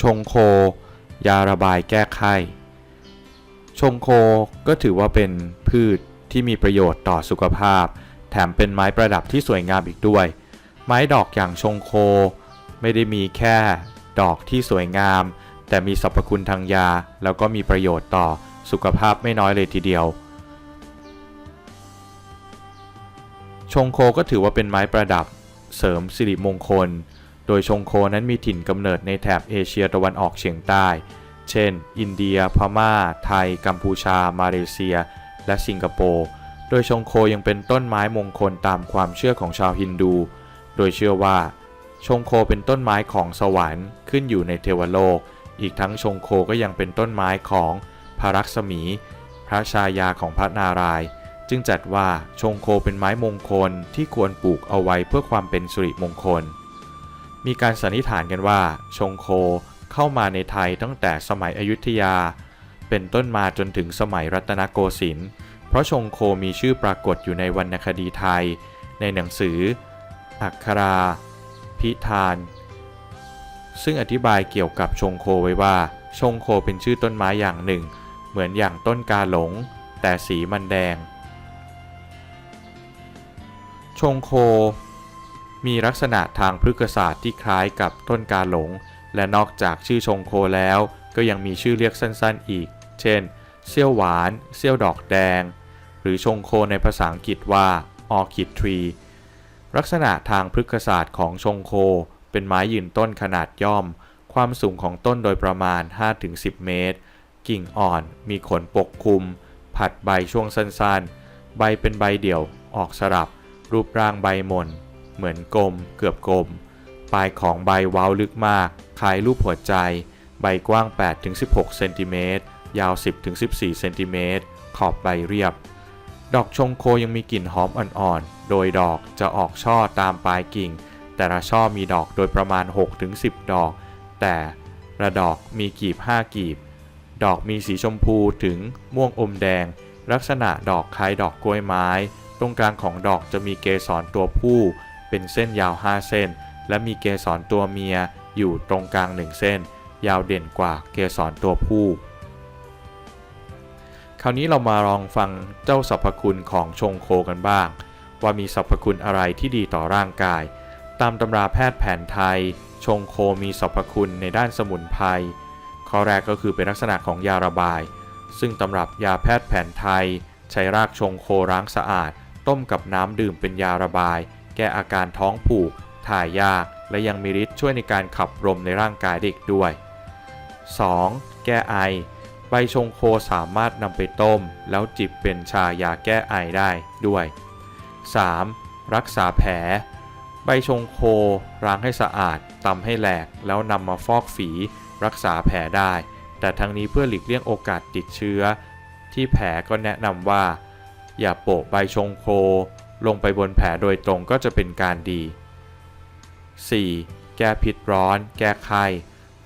ชงโค ยาระบายแก้ไข้ ชงโคก็ถือว่าเป็นพืชที่มีประโยชน์ต่อสุขภาพ แถมเป็นไม้ประดับที่สวยงามอีกด้วย ไม้ดอกอย่างชงโค ไม่ได้มีแค่ดอกที่สวยงาม แต่มีสรรพคุณทางยา แล้วก็มีประโยชน์ต่อสุขภาพไม่น้อยเลยทีเดียว ชงโคก็ถือว่าเป็นไม้ประดับ เสริมสิริมงคล โดยชงโคนั้นมีถิ่นกำเนิดในแถบเอเชียตะวันออกเฉียงใต้ เช่น อินเดีย พม่า ไทย กัมพูชา มาเลเซีย และสิงคโปร์ โดยชงโคยังเป็นต้นไม้มงคลตามความเชื่อของชาวฮินดู โดยเชื่อว่า ชงโคเป็นต้นไม้ของสวรรค์ขึ้นอยู่ในเทวโลก อีกทั้งชงโคก็ยังเป็นต้นไม้ของพระรักษมี พระชายาของพระนารายณ์จึงจัดว่าชงโคเป็นไม้มงคลที่ควรปลูกเอาไว้เพื่อความเป็นสุริมงคล มีการสันนิษฐานกันว่า ชงโคเข้ามาในไทยตั้งแต่สมัยอยุธยา เป็นต้นมาจนถึงสมัยรัตนโกสินทร์เพราะชงโคมีชื่อปรากฏอยู่ในวรรณคดีไทย ในหนังสือ อักขรา พิธาน ซึ่งอธิบายเกี่ยวกับชงโคไว้ว่า ชงโคเป็นชื่อต้นไม้อย่างหนึ่ง เหมือนอย่างต้นกาหลง แต่สีมันแดง ชงโค มีลักษณะทางพฤกษศาสตร์ที่คล้ายกับต้นกาหลง และนอกจากชื่อชงโคแล้ว ก็ยังมีชื่อเรียกสั้นๆอีก เช่น เซี่ยวหวาน เซี่ยวดอกแดง หรือชงโคในภาษาอังกฤษว่า orchid tree ลักษณะทางพฤกษศาสตร์ของชงโค เป็นไม้ยืนต้นขนาดย่อม ความสูงของต้นโดยประมาณ 5-10 เมตร กิ่งอ่อน มีขนปกคลุม ผัดใบช่วงสั้นๆ ใบเป็นใบเดี่ยว ออกสลับ รูปร่างใบหม่น เหมือนกลม เกือบกลม ปลายของใบเว้าลึกมาก คล้ายรูปหัวใจ ใบกว้าง 8-16 เซนติเมตร ยาว 10-14 เซนติเมตร ขอบใบเรียบ ดอกชงโคยังมีกลิ่นหอมอ่อนๆ โดยดอกจะออกช่อตามปลายกิ่ง แต่ละช่อมีดอกโดยประมาณ 6-10 ดอก แต่ละดอกมีกีบ 5 กีบ ดอกมีสีชมพูถึงม่วงอมแดง ลักษณะดอกคล้ายดอกกล้วยไม้ ตรงกลางของดอกจะมีเกสรตัวผู้ เป็นเส้นยาว 5 เส้น และมีเกสรตัวเมียอยู่ตรงกลาง 1 เส้น ยาวเด่นกว่าเกสรตัวผู้ คราวนี้เรามาลองฟังเจ้าสรรพคุณของชงโคกันบ้าง ว่ามีสรรพคุณอะไรที่ดีต่อร่างกาย ตามตำราแพทย์แผนไทย ชงโคมีสรรพคุณในด้านสมุนไพรข้อแรกก็คือเป็นลักษณะของยาระบาย ซึ่งตำรับยาแพทย์แผนไทย ใช้รากชงโคล้างสะอาด ต้มกับน้ำดื่มเป็นยาระบาย แก้อาการท้องผูก ถ่ายยาก และยังมีฤทธิ์ช่วยในการขับลมในร่างกายเด็กด้วย 2. แก้ไอ ใบชงโคสามารถนำไปต้ม แล้วจิบเป็นชายาแก้ไอได้ด้วย 3. รักษาแผล ใบชงโคล้างให้สะอาดตำให้แหลกแล้วนำมาฟอกฝีรักษาแผลได้ แต่ทั้งนี้เพื่อหลีกเลี่ยงโอกาสติดเชื้อ ที่แผลก็แนะนำว่า อย่าโปะใบชงโค ลงไปบนแผลโดยตรงก็จะเป็นการดี 4. แก้พิษร้อน แก้ไข้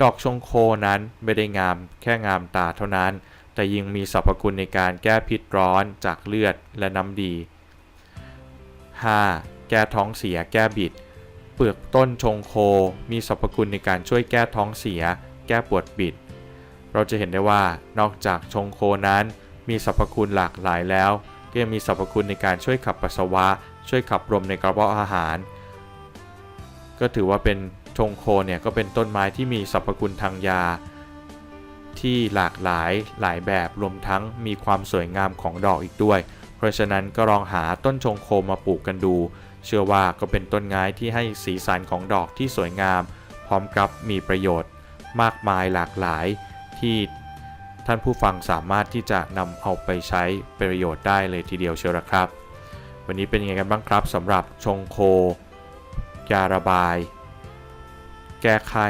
ดอกชงโคนั้นไม่ได้งามแค่งามตาเท่านั้น แต่ยังมีสรรพคุณในการแก้พิษร้อนจากเลือดและน้ำดี 5. แก้ท้องเสีย แก้บิด เปลือกต้นชงโค มีสรรพคุณในการช่วยแก้ท้องเสีย แก้ปวดบิด เราจะเห็นได้ว่านอกจากชงโคนั้น มีสรรพคุณหลากหลายแล้ว ก็ยังมีสรรพคุณในการช่วยขับปัสสาวะ ช่วยขับลมในกระเพาะอาหาร ก็ถือว่าเป็นชงโคเนี่ยก็เป็นต้นไม้ที่มีสรรพคุณทางยา ที่หลากหลายหลายแบบรวมทั้งมีความสวยงามของดอกอีกด้วย เพราะฉะนั้นก็ลองหาต้นชงโคมาปลูกกันดู เชื่อว่าก็เป็นต้นไม้ที่ให้สีสันของดอกที่สวยงาม พร้อมกับมีประโยชน์ มากมายหลากหลายที่ ท่านผู้ฟังสามารถที่จะนำเอาไปใช้ประโยชน์ได้เลยทีเดียวเชียวละครับ วันนี้เป็นยังไงกันบ้างครับสำหรับชงโค ยาระบาย แก้ไข้